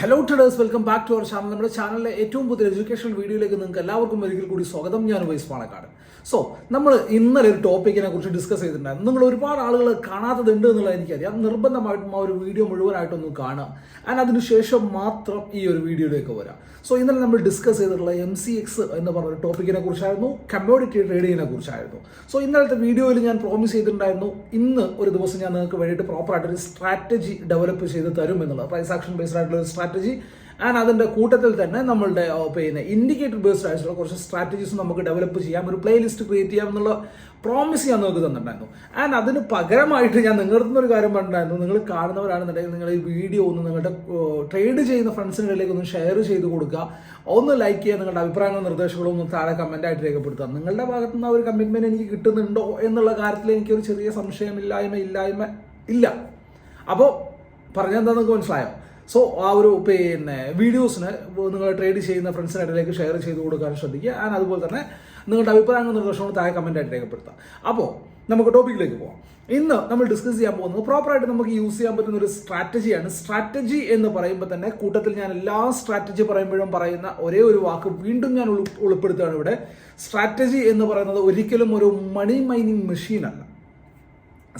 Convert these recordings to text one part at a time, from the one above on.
Hello traders welcome back to our channel നമ്മുടെ ചാനലിലെ ഏറ്റവും പുതിയ എഡ്യൂക്കേഷണൽ വീഡിയോയിലേക്ക് നിങ്ങൾക്ക് എല്ലാവർക്കും ഒരിക്കൽ കൂടി സ്വാഗതം. ഞാൻ വൈസ് പാണക്കാട്. സോ നമ്മൾ ഇന്നലെ ഒരു ടോപ്പിക്കിനെ കുറിച്ച് ഡിസ്കസ് ചെയ്തിട്ടുണ്ടായിരുന്നു. നിങ്ങൾ ഒരുപാട് ആളുകൾ കാണാത്തതുണ്ട് എന്നുള്ളത് എനിക്കറിയാം. നിർബന്ധമായിട്ടും ആ ഒരു വീഡിയോ മുഴുവനായിട്ടൊന്ന് കാണാം. ആൻഡ് അതിനുശേഷം മാത്രം ഈ ഒരു വീഡിയോയിലേക്ക് വരാം. സോ ഇന്നലെ നമ്മൾ ഡിസ്കസ് ചെയ്തിട്ടുള്ള എം സി എക്സ് എന്ന് പറഞ്ഞ ടോപ്പിക്കിനെ കുറിച്ചായിരുന്നു. കമ്മ്യൂണിറ്റി ട്രേഡിങ്ങിനെ കുറിച്ചായിരുന്നു. സോ ഇന്നലത്തെ വീഡിയോയിൽ ഞാൻ പ്രോമിസ് ചെയ്തിട്ടുണ്ടായിരുന്നു. ഇന്ന് ഒരു ദിവസം ഞാൻ നിങ്ങൾക്ക് വേണ്ടിയിട്ട് പ്രോപ്പറായിട്ട് ഒരു സ്ട്രാറ്റജി ഡെവലപ്പ് ചെയ്ത് തരും എന്നുള്ളത് പ്രൈസ് ആക്ഷൻ ബേസ്ഡ് ആയിട്ടുള്ള ഒരു സ്ട്രാറ്റജി ആൻഡ് അതിന്റെ കൂട്ടത്തിൽ തന്നെ നമ്മളുടെ പിന്നെ ഇൻഡിക്കേറ്റർ ബേസ്ഡ് ആയിട്ടുള്ള കുറച്ച് സ്ട്രാറ്റജീസ് നമുക്ക് ഡെവലപ്പ് ചെയ്യാം ഒരു പ്ലേലിസ്റ്റ് ക്രിയേറ്റ് ചെയ്യാം എന്നുള്ള പ്രോമിസ് ഞാൻ നിങ്ങൾക്ക് തന്നിട്ടുണ്ടായിരുന്നു. ആൻഡ് അതിന് പകരമായിട്ട് ഞാൻ നിങ്ങളുടെ ഒരു കാര്യം പറഞ്ഞിട്ടുണ്ടായിരുന്നു. നിങ്ങൾ കാണുന്നവരാണെന്നുണ്ടെങ്കിൽ നിങ്ങൾ ഈ വീഡിയോ ഒന്ന് നിങ്ങളുടെ ട്രേഡ് ചെയ്യുന്ന ഫ്രണ്ട്സിനിടയിലേക്ക് ഒന്ന് ഷെയർ ചെയ്ത് കൊടുക്കുക. ഒന്ന് ലൈക്ക് ചെയ്യുക നിങ്ങളുടെ അഭിപ്രായങ്ങളും നിർദ്ദേശങ്ങളും ഒന്ന് താഴെ ആയിട്ട് രേഖപ്പെടുത്തുക. നിങ്ങളുടെ ഭാഗത്തു നിന്ന് ഒരു കമ്മിറ്റ്മെന്റ് എനിക്ക് കിട്ടുന്നുണ്ടോ എന്നുള്ള കാര്യത്തിൽ എനിക്കൊരു ചെറിയ സംശയമില്ലായ്മ ഇല്ലായ്മ ഇല്ല. അപ്പോൾ പറഞ്ഞെന്താ നിങ്ങൾക്ക് മനസ്സിലായോ? സോ ആ ഒരു പിന്നെ വീഡിയോസിന് നിങ്ങൾ ട്രേഡ് ചെയ്യുന്ന ഫ്രണ്ട്സിനിടയിലേക്ക് ഷെയർ ചെയ്ത് കൊടുക്കാൻ ശ്രദ്ധിക്കുക. ആൻഡ് അതുപോലെ തന്നെ നിങ്ങളുടെ അഭിപ്രായങ്ങളും നിർദ്ദേശങ്ങളും താഴെ കമന്റ് ആയിട്ട് രേഖപ്പെടുത്താം അപ്പോൾ നമുക്ക് ടോപ്പിക്കിലേക്ക് പോകാം ഇന്ന് നമ്മൾ ഡിസ്കസ് ചെയ്യാൻ പോകുന്നത് പ്രോപ്പറായിട്ട് നമുക്ക് യൂസ് ചെയ്യാൻ പറ്റുന്ന ഒരു സ്ട്രാറ്റജിയാണ് സ്ട്രാറ്റജി എന്ന് പറയുമ്പോൾ തന്നെ കൂട്ടത്തിൽ ഞാൻ എല്ലാ സ്ട്രാറ്റജി പറയുമ്പോഴും പറയുന്ന ഒരേ ഒരു വാക്ക് വീണ്ടും ഞാൻ ഉൾ- ഉൾപ്പെടുത്തുകയാണ് ഇവിടെ. സ്ട്രാറ്റജി എന്ന് പറയുന്നത് ഒരിക്കലും ഒരു മണി മൈനിങ് മെഷീൻ അല്ല.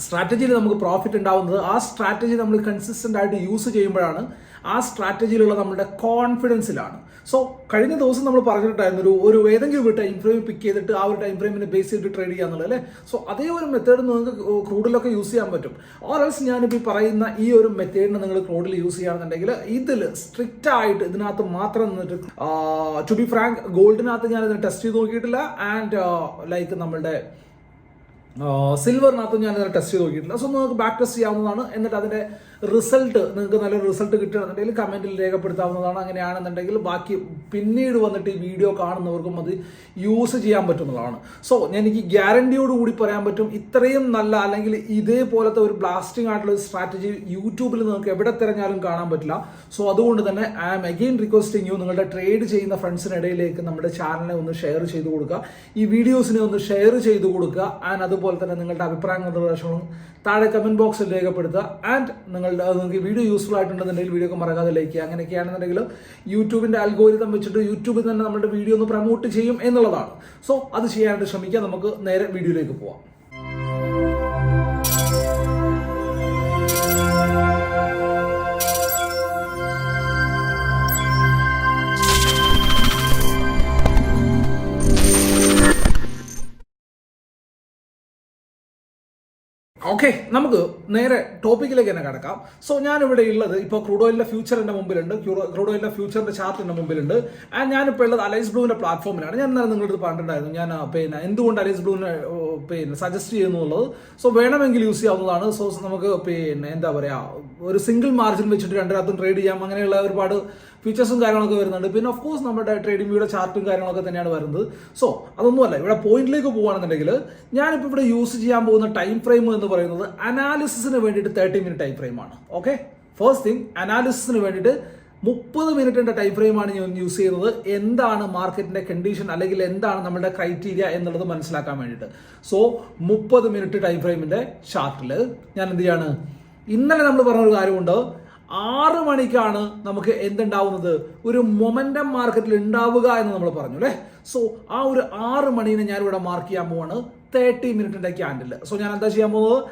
സ്ട്രാറ്റജിയിൽ നമുക്ക് പ്രോഫിറ്റ് ഉണ്ടാവുന്നത് ആ സ്ട്രാറ്റജി നമ്മൾ കൺസിസ്റ്റന്റ് ആയിട്ട് യൂസ് ചെയ്യുമ്പോഴാണ് ആ സ്ട്രാറ്റജിയിലുള്ള നമ്മുടെ കോൺഫിഡൻസിലാണ് സോ കഴിഞ്ഞ ദിവസം നമ്മൾ പറഞ്ഞിട്ടുണ്ടായിരുന്നു ഒരു ഒരു ഏതെങ്കിലും ഒരു ടൈം ഫ്രെയിം പിക്ക് ചെയ്തിട്ട് ആ ഒരു ടൈം ഫ്രെയിമിനെ ബേസ് ചെയ്തിട്ട് ട്രേഡ് ചെയ്യാന്നുള്ളത് അല്ലേ? സോ അതേ ഒരു മെത്തേഡ് നിങ്ങൾക്ക് ക്രൂഡിലൊക്കെ യൂസ് ചെയ്യാൻ പറ്റും. ഓറൽസ് ഞാനിപ്പോൾ പറയുന്ന ഈ ഒരു മെത്തേഡിനെ നിങ്ങൾ ക്രൂഡിൽ യൂസ് ചെയ്യുകയാണെന്നുണ്ടെങ്കിൽ ഇതിൽ സ്ട്രിക്റ്റ് ആയിട്ട് ഇതിനകത്ത് മാത്രം നിന്നിട്ട് ടു ബി ഫ്രാങ്ക് ഗോൾഡിനകത്ത് ഇതിനെ ടെസ്റ്റ് ചെയ്ത് നോക്കിയിട്ടില്ല. ആൻഡ് ലൈക്ക് നമ്മളുടെ സിൽവറിനകത്തും ഞാൻ ടെസ്റ്റ് ചെയ്ത് നോക്കിയിട്ടില്ല. സോ നമുക്ക് ബാക്ക് ടെസ്റ്റ് ചെയ്യാവുന്നതാണ്. എന്നിട്ട് അതിന്റെ റിസൾട്ട് നിങ്ങൾക്ക് നല്ല റിസൾട്ട് കിട്ടുകയാണെന്നുണ്ടെങ്കിൽ കമന്റിൽ രേഖപ്പെടുത്താവുന്നതാണ്. അങ്ങനെയാണെന്നുണ്ടെങ്കിൽ ബാക്കി പിന്നീട് വന്നിട്ട് ഈ വീഡിയോ കാണുന്നവർക്കും അത് യൂസ് ചെയ്യാൻ പറ്റുന്നതാണ്. സോ ഞാൻ എനിക്ക് ഗ്യാരണ്ടിയോട് കൂടി പറയാൻ പറ്റും ഇത്രയും നല്ല അല്ലെങ്കിൽ ഇതേപോലത്തെ ഒരു ബ്ലാസ്റ്റിംഗ് ആയിട്ടുള്ള സ്ട്രാറ്റജി യൂട്യൂബിൽ നിങ്ങൾക്ക് എവിടെ തിരഞ്ഞാലും കാണാൻ പറ്റില്ല. സോ അതുകൊണ്ട് തന്നെ I am again requesting you നിങ്ങളുടെ ട്രേഡ് ചെയ്യുന്ന ഫ്രണ്ട്സിനിടയിലേക്ക് നമ്മുടെ ചാനലിനെ ഒന്ന് ഷെയർ ചെയ്ത് കൊടുക്കുക. ഈ വീഡിയോസിനെ ഒന്ന് ഷെയർ ചെയ്ത് കൊടുക്കുക. ആൻഡ് അതുപോലെ തന്നെ നിങ്ങളുടെ അഭിപ്രായങ്ങളും നിർദ്ദേശങ്ങളും താഴെ കമന്റ് ബോക്സിൽ രേഖപ്പെടുത്തുക. ആൻഡ് നിങ്ങളുടെ നിങ്ങൾക്ക് വീഡിയോ യൂസ്ഫുൾ ആയിട്ടുണ്ടെന്നുണ്ടെങ്കിൽ വീഡിയോ ഒക്കെ മറക്കാതെ ലൈക്ക് ചെയ്യുക. അങ്ങനെയൊക്കെയാണെന്നുണ്ടെങ്കിൽ യൂട്യൂബിന്റെ അൽഗോരിതം വെച്ചിട്ട് യൂട്യൂബിൽ തന്നെ നമ്മുടെ വീഡിയോ ഒന്ന് പ്രമോട്ട് ചെയ്യും എന്നുള്ളതാണ്. സോ അത് ചെയ്യാനായിട്ട് ശ്രമിക്കുക നമുക്ക് നേരെ വീഡിയോയിലേക്ക് പോവാം. ഓക്കെ നമുക്ക് നേരെ ടോപ്പിക്കിലേക്ക് തന്നെ കിടക്കാം. സോ ഞാനിവിടെ ഉള്ളത് ഇപ്പോൾ ക്രൂഡ് ഓയിലിന്റെ ഫ്യൂച്ചർ എന്റെ മുമ്പിലുണ്ട്. ക്രൂഡ് ഓയിലിന്റെ ഫ്യൂച്ചറിന്റെ ചാർട്ട് എന്റെ മുമ്പിലുണ്ട്. ആൻഡ് ഞാനിപ്പോൾ ഉള്ളത് അലൈസ് ബ്ലൂവിന്റെ പ്ലാറ്റ്ഫോമിലാണ് ഞാൻ ഇന്നലെ നിങ്ങളുടെ പറഞ്ഞിട്ടുണ്ടായിരുന്നു. ഞാൻ പിന്നെ എന്തുകൊണ്ട് അലൈസ് ബ്ലൂവിനെ പിന്നെ സജസ്റ്റ് ചെയ്യുന്നുള്ളത് സോ വേണമെങ്കിൽ യൂസ് ചെയ്യാവുന്നതാണ്. സോ നമുക്ക് പിന്നെ എന്താ പറയാ ഒരു സിംഗിൾ മാർജിൻ വെച്ചിട്ട് രണ്ടിനകത്തും ട്രേഡ് ചെയ്യാം. അങ്ങനെയുള്ള ഒരുപാട് ഫീച്ചേഴ്സും കാര്യങ്ങളൊക്കെ വരുന്നുണ്ട്. പിന്നെ ഓഫ് കോഴ്സ് നമ്മുടെ ട്രേഡിംഗ് വ്യൂടെ ചാർട്ടും കാര്യങ്ങളൊക്കെ തന്നെയാണ് വരുന്നത്. സോ അതൊന്നുമല്ല. ഇവിടെ പോയിന്റിലേക്ക് പോകുകയാണെന്നുണ്ടെങ്കിൽ ഞാനിപ്പോൾ ഇവിടെ യൂസ് ചെയ്യാൻ പോകുന്ന ടൈം ഫ്രെയിം എന്ന് പറയുന്നത് അനാലിസിസിന് വേണ്ടിയിട്ട് തേർട്ടി മിനിറ്റ് ടൈം ഫ്രെയിമാണ് ഓക്കെ ഫസ്റ്റ് തിങ് അനാലിസിസിന് വേണ്ടിയിട്ട് മുപ്പത് മിനിറ്റിന്റെ ടൈം ഫ്രെയിമാണ് ഞാൻ യൂസ് ചെയ്യുന്നത്. എന്താണ് മാർക്കറ്റിന്റെ കണ്ടീഷൻ അല്ലെങ്കിൽ എന്താണ് നമ്മുടെ ക്രൈറ്റീരിയ എന്നുള്ളത് മനസ്സിലാക്കാൻ വേണ്ടിയിട്ട്. സോ മുപ്പത് മിനിറ്റ് ടൈം ഫ്രെയിമിന്റെ ചാർട്ടിൽ ഞാൻ എന്ത് ചെയ്യാണ്? ഇന്നലെ നമ്മൾ പറഞ്ഞ ഒരു കാര്യമുണ്ട്. ആറ് മണിക്കാണ് നമുക്ക് എന്തുണ്ടാവുന്നത്? ഒരു മൊമെന്റം മാർക്കറ്റിൽ ഉണ്ടാവുക എന്ന് നമ്മൾ പറഞ്ഞു അല്ലേ? സോ ആ ഒരു ആറ് മണീനെ ഞാൻ ഇവിടെ മാർക്ക് ചെയ്യാൻ പോവാണ്. തേർട്ടി മിനിറ്റിന്റെ ക്യാൻഡിൽ സോ ഞാൻ എന്താ ചെയ്യാൻ പോകുന്നത്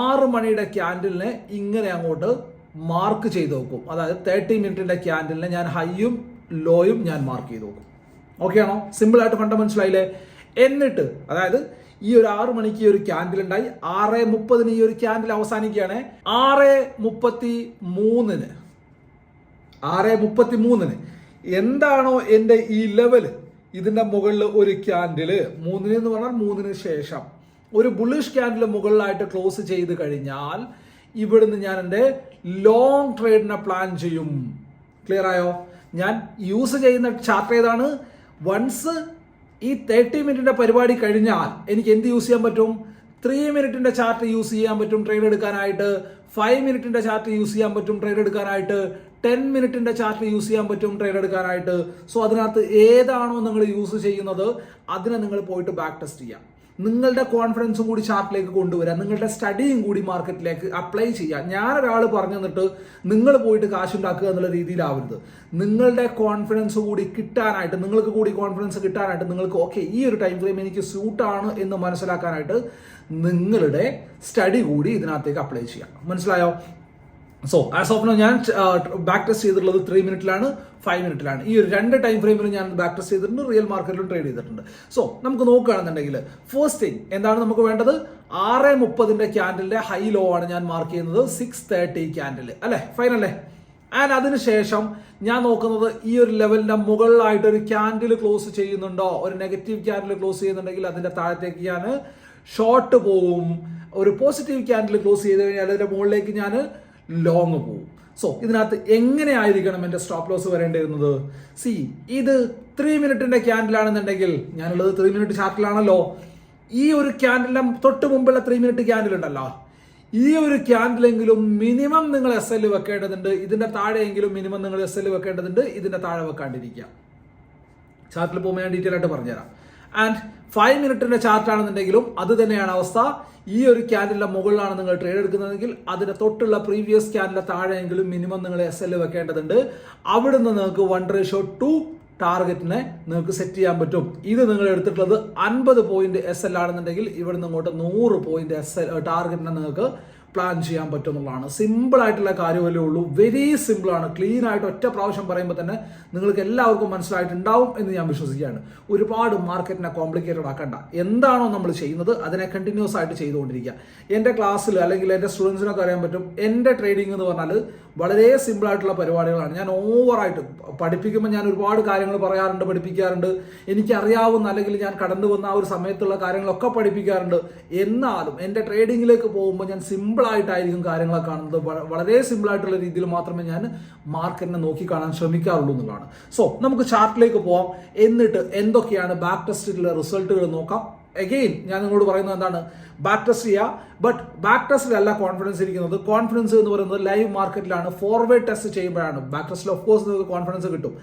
ആറ് മണിയുടെ ക്യാൻഡിലിനെ ഇങ്ങനെ അങ്ങോട്ട് മാർക്ക് ചെയ്ത് നോക്കും അതായത് തേർട്ടി മിനിറ്റിന്റെ ക്യാൻഡിലിനെ ഞാൻ ഹൈയും ലോയും ഞാൻ മാർക്ക് ചെയ്ത് നോക്കും ഓക്കെ ആണോ? സിമ്പിൾ ആയിട്ട് കണ്ട മനസ്സിലായില്ലേ എന്നിട്ട് അതായത് ഈ ഒരു ആറ് മണിക്ക് ഈ ഒരു ക്യാൻഡിൽ ഉണ്ടായി. ആറ് മുപ്പതിന് ഈ ഒരു ക്യാൻഡിൽ അവസാനിക്കുകയാണ്. ആറ് മുപ്പത്തി മൂന്നിന്. ആറ് മുപ്പത്തി മൂന്നിന്. എന്താണോ എന്റെ ഈ ലെവൽ ഇതിന്റെ മുകളിൽ ഒരു ക്യാൻഡിൽ മൂന്നിന് എന്ന് പറഞ്ഞാൽ മൂന്നിന് ശേഷം. ഒരു ബുള്ളിഷ് ക്യാൻഡിൽ മുകളിലായിട്ട് ക്ലോസ് ചെയ്ത് കഴിഞ്ഞാൽ ഇവിടുന്ന് ഞാൻ എന്റെ ലോങ് ട്രേഡിനെ പ്ലാൻ ചെയ്യും. ക്ലിയർ ആയോ? ഞാൻ യൂസ് ചെയ്യുന്ന ചാർട്ട് ഏതാണ്? വൺസ് ഈ തേർട്ടി മിനിറ്റിന്റെ പരിപാടി കഴിഞ്ഞാൽ എനിക്ക് എന്ത് യൂസ് ചെയ്യാൻ പറ്റും? ത്രീ മിനിറ്റിന്റെ ചാർട്ട് യൂസ് ചെയ്യാൻ പറ്റും ട്രേഡ് എടുക്കാനായിട്ട്. ഫൈവ് മിനിറ്റിന്റെ ചാർട്ട് യൂസ് ചെയ്യാൻ പറ്റും ട്രേഡ് എടുക്കാനായിട്ട്. ടെൻ മിനിറ്റിന്റെ ചാർട്ട് യൂസ് ചെയ്യാൻ പറ്റും ട്രേഡ് എടുക്കാനായിട്ട്. സോ അതിനകത്ത് ഏതാണോ നിങ്ങൾ യൂസ് ചെയ്യുന്നത് അതിനെ നിങ്ങൾ പോയിട്ട് ബാക്ക് ടെസ്റ്റ് ചെയ്യാം. നിങ്ങളുടെ കോൺഫിഡൻസും കൂടി ചാർട്ടിലേക്ക് കൊണ്ടുവരാം നിങ്ങളുടെ സ്റ്റഡിയും കൂടി മാർക്കറ്റിലേക്ക് അപ്ലൈ ചെയ്യുക ഞാനൊരാൾ പറഞ്ഞു തന്നിട്ട് നിങ്ങൾ പോയിട്ട് കാശുണ്ടാക്കുക എന്നുള്ള രീതിയിലാവരുത്. നിങ്ങളുടെ കോൺഫിഡൻസ് കൂടി കിട്ടാനായിട്ട് നിങ്ങൾക്ക് കൂടി കോൺഫിഡൻസ് കിട്ടാനായിട്ട് നിങ്ങൾക്ക് ഓക്കെ ഈ ഒരു ടൈം ഫ്രെയിം എനിക്ക് സ്യൂട്ടാണ് എന്ന് മനസ്സിലാക്കാനായിട്ട് നിങ്ങളുടെ സ്റ്റഡി കൂടി ഇതിനകത്തേക്ക് അപ്ലൈ ചെയ്യാം. മനസ്സിലായോ? സോ ആസ് ഓഫ് നോ ഞാൻ ബാക്ക് ടെസ്റ്റ് ചെയ്തിട്ടുള്ളത് ത്രീ മിനിറ്റിലാണ് ഫൈവ് മിനിറ്റിലാണ് ഈ ഒരു രണ്ട് ടൈം ഫ്രെയിമിൽ ഞാൻ ബാക്ക് ടെസ്റ്റ് ചെയ്തിട്ടുണ്ട് റിയൽ മാർക്കറ്റിലും ട്രേഡ് ചെയ്തിട്ടുണ്ട്. സോ നമുക്ക് നോക്കുകയാണെന്നുണ്ടെങ്കിൽ ഫസ്റ്റ് തിങ് എന്താണ് നമുക്ക് വേണ്ടത്? ആറ് മുപ്പതിന്റെ ക്യാൻഡലിന്റെ ഹൈ ലോ ആണ് ഞാൻ മാർക്ക് ചെയ്യുന്നത് സിക്സ് തേർട്ടി ക്യാൻഡിൽ അല്ലേ? ഫൈൻ അല്ലേ? ആൻഡ് അതിനുശേഷം ഞാൻ നോക്കുന്നത് ഈ ഒരു ലെവലിന്റെ മുകളിലായിട്ട് ഒരു ക്യാൻഡിൽ ക്ലോസ് ചെയ്യുന്നുണ്ടോ? ഒരു നെഗറ്റീവ് ക്യാൻഡിൽ ക്ലോസ് ചെയ്യുന്നുണ്ടെങ്കിൽ അതിന്റെ താഴത്തേക്ക് ഞാൻ ഷോർട്ട് പോവും ഒരു പോസിറ്റീവ് ക്യാൻഡിൽ ക്ലോസ് ചെയ്ത് കഴിഞ്ഞാൽ അതിന്റെ മുകളിലേക്ക് ഞാൻ ലോങ് പോവും. സോ ഇതിനകത്ത് എങ്ങനെയായിരിക്കണം എന്റെ സ്റ്റോപ്പ് ലോസ് വരേണ്ടിരുന്നത് സി ഇത് ത്രീ മിനിറ്റിന്റെ ക്യാൻഡിലാണെന്നുണ്ടെങ്കിൽ ഞാനുള്ളത് ത്രീ മിനിറ്റ് ചാർട്ടിലാണല്ലോ ഈ ഒരു ക്യാൻഡിലെ തൊട്ട് മുമ്പുള്ള ത്രീ മിനിറ്റ് ക്യാൻഡിൽ ഉണ്ടല്ലോ. ഈ ഒരു ക്യാൻഡിലെങ്കിലും മിനിമം നിങ്ങൾ എസ് എൽ വെക്കേണ്ടതുണ്ട്. ഇതിന്റെ താഴെയെങ്കിലും മിനിമം നിങ്ങൾ എസ് എൽ വെക്കേണ്ടതുണ്ട്. ഇതിന്റെ താഴെ വെക്കാണ്ടിരിക്കുക. ചാർട്ടിൽ പോകുമ്പോൾ ഞാൻ ഡീറ്റെയിൽ ആയിട്ട് പറഞ്ഞുതരാം. ആൻഡ് ഫൈവ് മിനിറ്റിന്റെ ചാർട്ട് ആണെന്നുണ്ടെങ്കിലും അത് തന്നെയാണ് അവസ്ഥ. ഈ ഒരു ക്യാൻഡലിന്റെ മുകളിലാണ് നിങ്ങൾ ട്രേഡ് എടുക്കുന്നതെങ്കിൽ അതിന്റെ തൊട്ടുള്ള പ്രീവിയസ് ക്യാൻഡിലെ താഴെയെങ്കിലും മിനിമം നിങ്ങൾ എസ് എൽ വെക്കേണ്ടതുണ്ട്. അവിടെ നിന്ന് നിങ്ങൾക്ക് വൺ റേഷ്യോ ടു ടാർഗറ്റിനെ നിങ്ങൾക്ക് സെറ്റ് ചെയ്യാൻ പറ്റും. ഇത് നിങ്ങൾ എടുത്തിട്ടുള്ളത് അൻപത് പോയിന്റ് എസ് എൽ ആണെന്നുണ്ടെങ്കിൽ ഇവിടെ നിന്ന് ഇങ്ങോട്ട് നൂറ് പോയിന്റ് എസ് എൽ ടാർഗറ്റിനെ നിങ്ങൾക്ക് പ്ലാൻ ചെയ്യാൻ പറ്റും എന്നുള്ളതാണ് സിമ്പിൾ ആയിട്ടുള്ള കാര്യമല്ലേ ഉള്ളൂ. വെരി സിമ്പിൾ ആണ്. ക്ലീൻ ആയിട്ട് ഒറ്റ പ്രാവശ്യം പറയുമ്പോൾ തന്നെ നിങ്ങൾക്ക് എല്ലാവർക്കും മനസ്സിലായിട്ടുണ്ടാവും എന്ന് ഞാൻ വിശ്വസിക്കുകയാണ്. ഒരുപാട് മാർക്കറ്റിനെ കോംപ്ലിക്കേറ്റഡ് ആക്കണ്ട. എന്താണോ നമ്മൾ ചെയ്യുന്നത് അതിനെ കണ്ടിന്യൂസ് ആയിട്ട് ചെയ്തുകൊണ്ടിരിക്കുക. എന്റെ ക്ലാസ്സിൽ അല്ലെങ്കിൽ എന്റെ സ്റ്റുഡൻസിനൊക്കെ അറിയാൻ പറ്റും. എന്റെ ട്രേഡിംഗ് എന്ന് പറഞ്ഞാൽ വളരെ സിമ്പിൾ ആയിട്ടുള്ള പരിപാടികളാണ്. ഞാൻ ഓവറായിട്ട് പഠിപ്പിക്കുമ്പോൾ ഞാൻ ഒരുപാട് കാര്യങ്ങൾ പറയാറുണ്ട് പഠിപ്പിക്കാറുണ്ട്. എനിക്കറിയാവുന്ന അല്ലെങ്കിൽ ഞാൻ കടന്നു വന്ന ആ ഒരു സമയത്തുള്ള കാര്യങ്ങളൊക്കെ പഠിപ്പിക്കാറുണ്ട്. എന്നാലും എന്റെ ട്രേഡിങ്ങിലേക്ക് പോകുമ്പോൾ ഞാൻ സിമ്പിൾ ആയിട്ടായിരിക്കും കാര്യങ്ങളൊക്കെ കാണുന്നത്. വളരെ സിമ്പിളായിട്ടുള്ള രീതിയിൽ മാത്രമേ ഞാൻ മാർക്കറ്റിനെ നോക്കി കാണാൻ ശ്രമിക്കാറുള്ളൂ എന്നുള്ളതാണ്. സോ നമുക്ക് ചാർട്ടിലേക്ക് പോവാം. എന്നിട്ട് എന്തൊക്കെയാണ് ബാക്ക് ടെസ്റ്റിലെ റിസൾട്ടുകൾ നോക്കാം. അഗെയിൻ ഞാൻ നിങ്ങളോട് പറയുന്നത് എന്താണ്? ബാക്ക് ടെസ്റ്റ് ചെയ്യുക ബട്ട് ബാക്ക് ടെസ്റ്റിലല്ല കോൺഫിഡൻസ് ഇരിക്കുന്നത്. കോൺഫിഡൻസ് എന്ന് പറയുന്നത് ലൈവ് മാർക്കറ്റിലാണ് ഫോർവേഡ് ടെസ്റ്റ് ചെയ്യുമ്പോഴാണ്. ബാക്ക് ടെസ്റ്റിൽ ഓഫ് കോഴ്സ് നിങ്ങൾക്ക് കോൺഫിഡൻസ് കിട്ടും.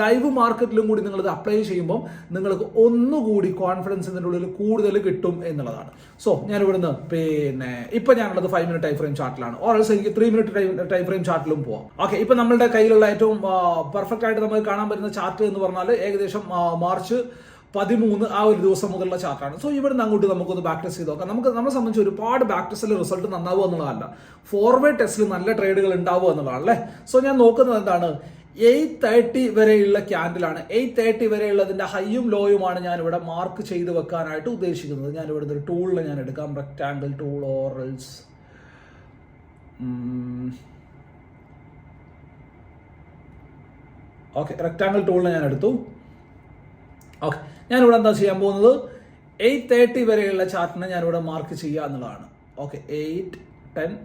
ലൈവ് മാർക്കറ്റിലും കൂടി നിങ്ങൾ ഇത് അപ്ലൈ ചെയ്യുമ്പോൾ നിങ്ങൾക്ക് ഒന്നുകൂടി കോൺഫിഡൻസ് ഇതിന്റെ ഉള്ളിൽ കൂടുതൽ കിട്ടും എന്നുള്ളതാണ്. സോ ഞാൻ ഇവിടുന്ന് പിന്നെ ഇപ്പൊ ഞാനുള്ളത് ഫൈവ് മിനിറ്റ് ടൈം ഫ്രെയിം ചാർട്ടിലാണ് ഓൾസ് എനിക്ക് ത്രീ മിനിറ്റ് ടൈം ഫ്രെയിം ചാർട്ടിലും പോവാം. ഓക്കെ ഇപ്പൊ നമ്മളുടെ കയ്യിലുള്ള ഏറ്റവും പെർഫെക്റ്റ് ആയിട്ട് നമുക്ക് കാണാൻ പറ്റുന്ന ചാർട്ട് എന്ന് പറഞ്ഞാൽ ഏകദേശം മാർച്ച് പതിമൂന്ന് ആ ഒരു ദിവസം മുതലുള്ള ചാർട്ടാണ് സോ ഇവിടുന്ന് അങ്ങോട്ട് നമുക്കൊന്ന് ബാക്ക് ടെസ്റ്റ് ചെയ്ത് നോക്കാം. നമുക്ക് നമ്മളെ സംബന്ധിച്ച് ഒരുപാട് ബാക്ക് ടെസ്റ്റിൽ റിസൾട്ട് നന്നാവുക എന്നുള്ളതല്ല. ഫോർവേഡ് ടെസ്റ്റിൽ നല്ല ട്രേഡുകൾ ഉണ്ടാവുക എന്നുള്ളതാണ് അല്ലേ? സോ ഞാൻ നോക്കുന്നത് എന്താണ്? എയ്റ്റ് തേർട്ടി വരെയുള്ള ക്യാൻഡിലാണ് എയ്റ്റ് തേർട്ടി വരെയുള്ളതിന്റെ ഹൈയും ലോയുമാണ് ഞാൻ ഇവിടെ മാർക്ക് ചെയ്ത് വെക്കാനായിട്ട് ഉദ്ദേശിക്കുന്നത്. ഞാൻ ഇവിടുന്ന് ഒരു ടൂളിൽ ഞാൻ എടുക്കാം. റെക്ടാങ്കിൾ ടൂൾ ഓറൽസ് ഓക്കെ റെക്ടാങ്കിൾ ടൂളിനെ ഞാൻ എടുത്തു. ഓക്കെ. ഞാനിവിടെ എന്താ ചെയ്യാൻ പോകുന്നത്? എയ്റ്റ് തേർട്ടി വരെയുള്ള ചാർട്ടിനെ ഞാനിവിടെ മാർക്ക് ചെയ്യുക എന്നുള്ളതാണ്. Okay eight ten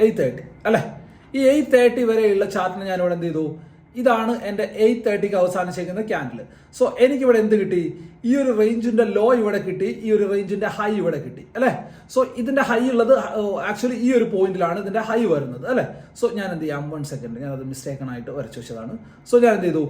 eight thirty അല്ലേ? ഈ എയ്റ്റ് തേർട്ടി വരെയുള്ള ചാർട്ടിനെ ഞാനിവിടെ എന്ത് ചെയ്തു? ഇതാണ് എന്റെ എയ്റ്റ് തേർട്ടിക്ക് അവസാനിച്ചേക്കുന്ന ക്യാൻഡിൽ സോ എനിക്കിവിടെ എന്ത് കിട്ടി? ഈ ഒരു റേഞ്ചിന്റെ ലോ ഇവിടെ കിട്ടി ഈ ഒരു റേഞ്ചിന്റെ ഹൈ ഇവിടെ കിട്ടി അല്ലേ? സോ ഇതിന്റെ ഹൈ ഉള്ളത് ആക്ച്വലി ഈ ഒരു പോയിന്റിലാണ് ഇതിന്റെ ഹൈ വരുന്നത് അല്ലേ? സോ ഞാൻ എന്ത് ചെയ്യാം? വൺ സെക്കൻഡ് ഞാൻ അത് മിസ്റ്റേക്കൺ ആയിട്ട് വരച്ചു വെച്ചതാണ്. സോ ഞാൻ എന്ത് ചെയ്തു?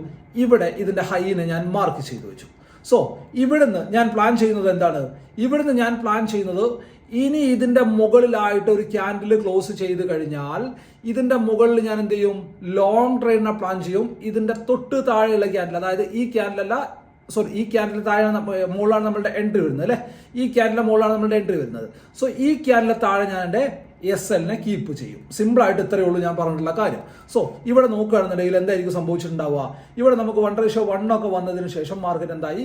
ഇവിടെ ഇതിന്റെ ഹൈനെ ഞാൻ മാർക്ക് ചെയ്തു വെച്ചു. സോ ഇവിടുന്ന് ഞാൻ പ്ലാൻ ചെയ്യുന്നത് എന്താണ്? ഇവിടുന്ന് ഞാൻ പ്ലാൻ ചെയ്യുന്നത് ഇനി ഇതിന്റെ മുകളിലായിട്ട് ഒരു ക്യാൻഡിൽ ക്ലോസ് ചെയ്ത് കഴിഞ്ഞാൽ ഇതിന്റെ മുകളിൽ ഞാൻ എന്ത് ചെയ്യും? ലോങ് ട്രെയിനിനെ പ്ലാൻ ചെയ്യും. ഇതിന്റെ തൊട്ട് താഴെയുള്ള ക്യാൻഡിൽ അതായത് ഈ ക്യാൻഡിലല്ല സോറി ഈ ക്യാൻഡിൽ താഴെ മുകളിലാണ് നമ്മളുടെ എൻട്രി വരുന്നത് അല്ലേ? ഈ ക്യാൻഡിലെ മുകളിലാണ് നമ്മളുടെ എൻട്രി വരുന്നത്. സോ ഈ ക്യാൻഡിലെ താഴെ ഞാൻ എന്റെ എസ് എല്ലിനെ കീപ്പ് ചെയ്യും. സിമ്പിളായിട്ട് ഇത്രയേ ഉള്ളൂ ഞാൻ പറഞ്ഞിട്ടുള്ള കാര്യം. സോ ഇവിടെ നോക്കുകയാണെന്നുണ്ടെങ്കിൽ എന്തായിരിക്കും സംഭവിച്ചിട്ടുണ്ടാവുക? ഇവിടെ നമുക്ക് വൺ റേഷ്യോ വൺ ഒക്കെ വന്നതിന് ശേഷം മാർക്കറ്റ് എന്തായി?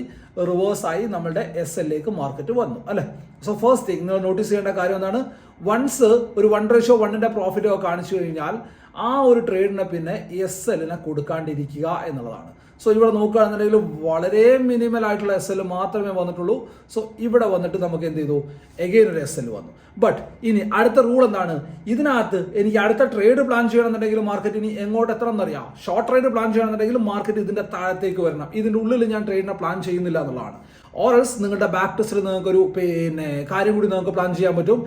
റിവേഴ്സ് ആയി നമ്മുടെ എസ് എല്ലിലേക്ക് മാർക്കറ്റ് വന്നു അല്ലെ? സോ ഫസ്റ്റ് തിങ് നിങ്ങൾ നോട്ടീസ് ചെയ്യേണ്ട കാര്യം എന്താണ്? വൺസ് ഒരു വൺ റേഷ്യോ വണ്ണിന്റെ പ്രോഫിറ്റ് ഒക്കെ കാണിച്ചു കഴിഞ്ഞാൽ ആ ഒരു ട്രേഡിനെ പിന്നെ എസ് എല്ലിനെ കൊടുക്കാണ്ടിരിക്കുക എന്നുള്ളതാണ്. സോ ഇവിടെ നോക്കുകയാണെന്നുണ്ടെങ്കിൽ വളരെ മിനിമൽ ആയിട്ടുള്ള എസ് എൽ മാത്രമേ വന്നിട്ടുള്ളൂ. സോ ഇവിടെ വന്നിട്ട് നമുക്ക് എന്ത് ചെയ്തു? എഗെയിൻ ഒരു എസ് എൽ വന്നു. ബട്ട് ഇനി അടുത്ത റൂൾ എന്താണ്? ഇതിനകത്ത് എനിക്ക് അടുത്ത ട്രേഡ് പ്ലാൻ ചെയ്യണമെന്നുണ്ടെങ്കിൽ മാർക്കറ്റ് ഇനി എങ്ങോട്ട് എത്തണം എന്നറിയാം. ഷോർട്ട് ട്രേഡ് പ്ലാൻ ചെയ്യണമെന്നുണ്ടെങ്കിൽ മാർക്കറ്റ് ഇതിന്റെ താഴത്തേക്ക് വരണം. ഇതിന്റെ ഉള്ളിൽ ഞാൻ ട്രേഡിനെ പ്ലാൻ ചെയ്യുന്നില്ല എന്നുള്ളതാണ്. ഓറൽസ് നിങ്ങളുടെ ബാക്ക് ടെസ്റ്റിൽ നിങ്ങൾക്ക് ഒരു പിന്നെ കാര്യം കൂടി നിങ്ങൾക്ക് പ്ലാൻ ചെയ്യാൻ പറ്റും.